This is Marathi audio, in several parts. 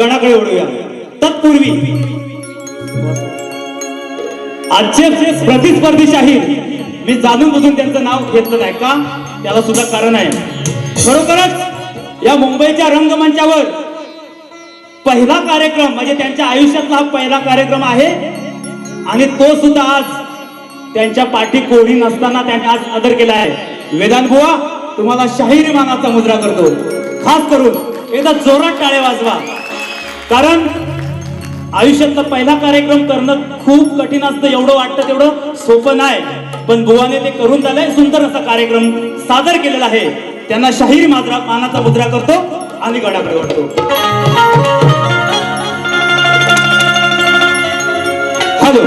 गणाकडे ओढूया. तत्पूर्वी आजचे प्रतिस्पर्धी शाहीर मी जाणून बुजून त्यांचं नाव घेतलं नाही का? त्याला सुद्धा कारण आहे. खरोखरच या मुंबईच्या रंगमंचावर पहिला कार्यक्रम म्हणजे त्यांच्या आयुष्यातला हा पहिला कार्यक्रम आहे. आणि तो सुद्धा आज त्यांच्या पाठी कोणी नसताना त्यांनी आज आदर केला आहे. वेदांत बुवा तुम्हाला शाहिरी मानाचा मुद्रा करतो. खास करून एकदा जोरात टाळे वाजवा. कारण आयुष्यातला पहिला कार्यक्रम करणं खूप कठीण असतं एवढं वाटतं तेवढं सोपं नाही. पण बुवाने ते करून झालंय सुंदर असा कार्यक्रम सादर केलेला आहे. त्यांना शाहीर मात्रा मानाचा मुद्रा करतो आणि गडाकडे वाटतो हॅलो.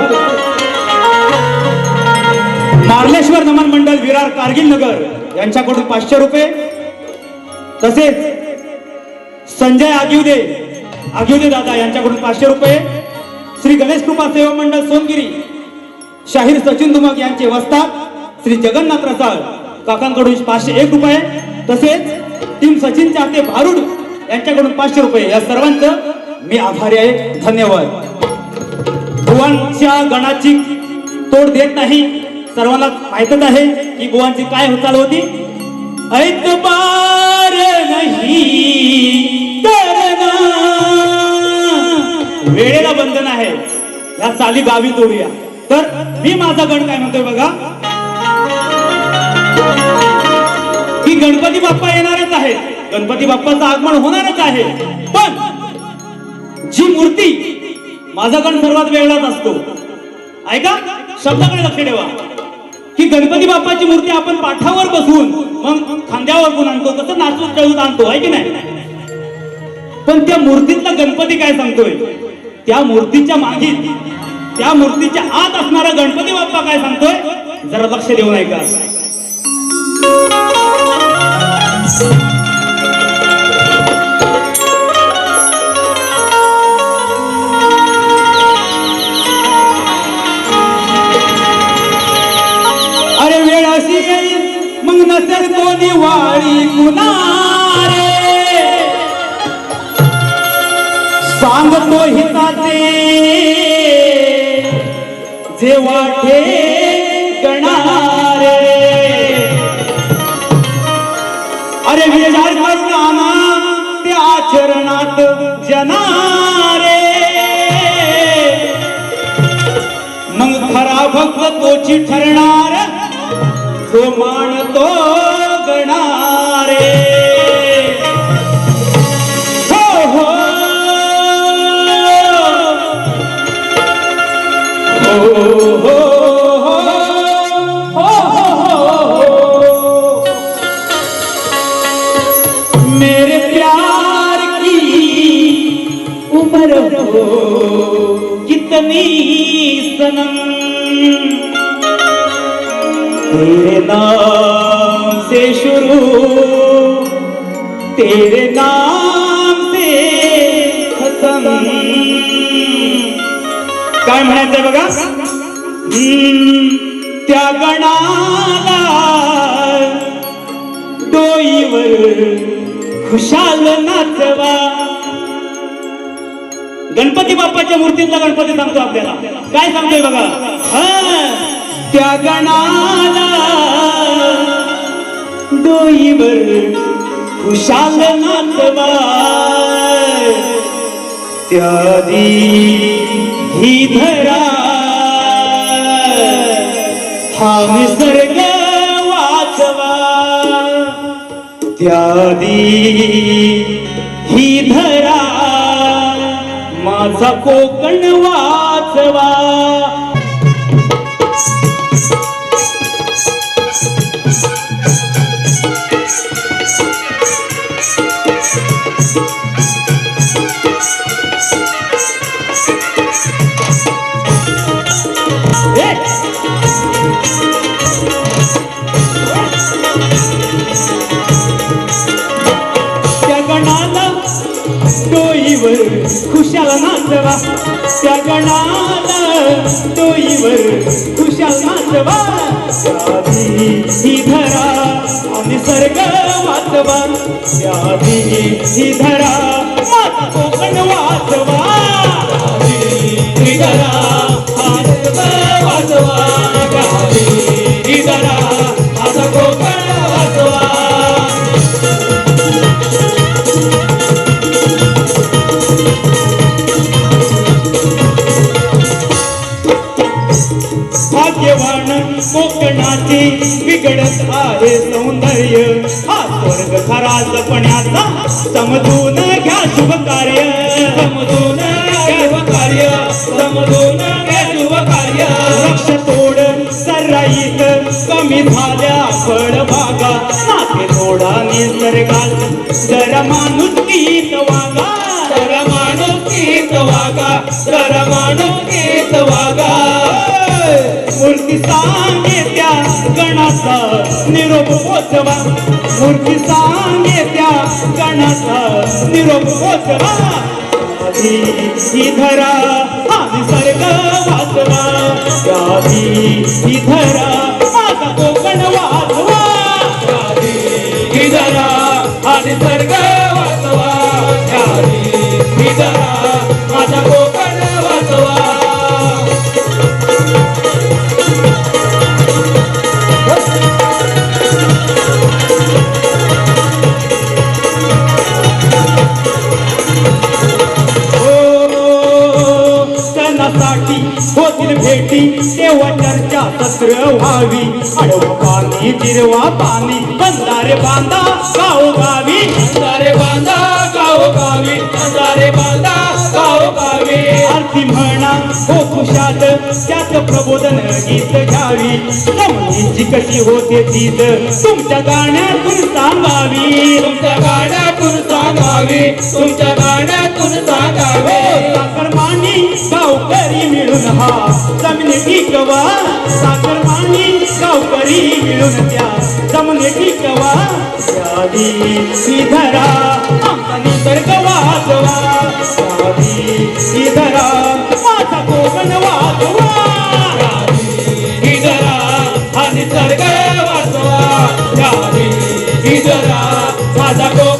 मार्लेश्वर नमन मंडळ विरार कारगिल नगर यांच्याकडून पाचशे रुपये. तसेच संजय आगिवदे आगिवदे दादा यांच्याकडून पाचशे रुपये. श्री गणेश कृपा सेवा मंडळ सोनगिरी शाहीर सचिन धुमक यांचे वस्ताद श्री जगन्नाथ रसाळ काकांकडून पाचशे एक रुपये. तसेच टीम सचिन चाहते भारुड यांच्याकडून पाचशे रुपये. या सर्वांचं मी आभारी आहे. धन्यवाद. बुवांच्या गणाची तोड देत नाही. सर्वांना माहितच आहे की गोवांची काय चालू होती. ऐतबार नाही करना वेळेला बंधन आहे. या चाली गावी तोडूया तर मी माझा गण काय म्हणतोय बघा? की गणपती बाप्पा येणारच आहे गणपती बाप्पाचं आगमन होणारच आहे. पण जी मूर्ती माझा गण सर्वात वेगळाच असतो. ऐका? शब्दाकडे लक्ष ठेवा. की गणपती बाप्पाची मूर्ती आपण पाठावर बसवून मग खांद्यावर पण आणतो. तसं नाचून खेळून आणतो. आहे की नाही? पण त्या मूर्तीतला गणपती काय सांगतोय? त्या मूर्तीच्या मागे त्या मूर्तीच्या आत असणारा गणपती बाप्पा काय सांगतोय? जरा लक्ष देऊन ऐका अरे वेळ अशी मग नसेल कोणी वाळी अरे विचार करून आणा ते आचरणात जनारे मग खरा भक्त तोची ठरणार तो मानतो हो कितनी सनम। तेरे नाम से शुरू तेरे नाम से खत्म। काय म्हणायचंय बघा। त्या गणाला डोईवर खुशाल नाचवा। गणपती बाप्पाच्या मूर्तीतला गणपती सांगतो आपल्याला. काय सांगतोय बघा? त्या गणाला डोईवर खुशाल नाचवा त्यादी ही धरा. हा निसर्ग वाचवा. त्यादी माझा कोकण खुशाल नाचवा त्या गणाला डोईवर खुशाल नाचवा आधी ही धरा आणि सर्ग वाचवा वाचवा यादी ही धरा समजून घ्या शुभ कार्य. समजून घ्या शुभ कार्य. समजून घ्या शुभ कार्य. वृक्ष तोड सर्राईत कमी झाल्या फळबागा. नाते तोडा निसर्गात. जरा माणूस गीत वागा. जरा माणूस गीत वागा. जरा माणूस सांगे त्या गणाचा निरोप पोचवा. मूर्ती सांगे त्या गणाचा निरोप पोचवा. ही धरा हा निसर्ग वाचवा. यादी ही धरा माझा कोकण वाचवा. यादी ही धरा हा निसर्ग तेव्हा चर्चा सत्र व्हावी. अडव पाणी जिरवा पाणी बंधारे बांधा गाव गावी. बंधारे बांधा गाव गावी. बंधारे बांधा गाव गावी. आरती म्हणा हो खुशाल त्यात प्रबोधन गीत घ्यावी जमिनीची कशी होते तीच तुमच्या गाण्यातून सांगावी. तुमच्या गाण्यातून सांगावी. तुमच्या गाण्यातून सांगावे. हा जमने टिकवा साखर पाणी गावकरी मिळून त्या जमने टिकवा साधी ही धरा. आमचा तर वाचवा यादी ही धरा. माझा कोकण वाजवा. ही हा निसर्ग वाचवा यादी ही माझा कोकण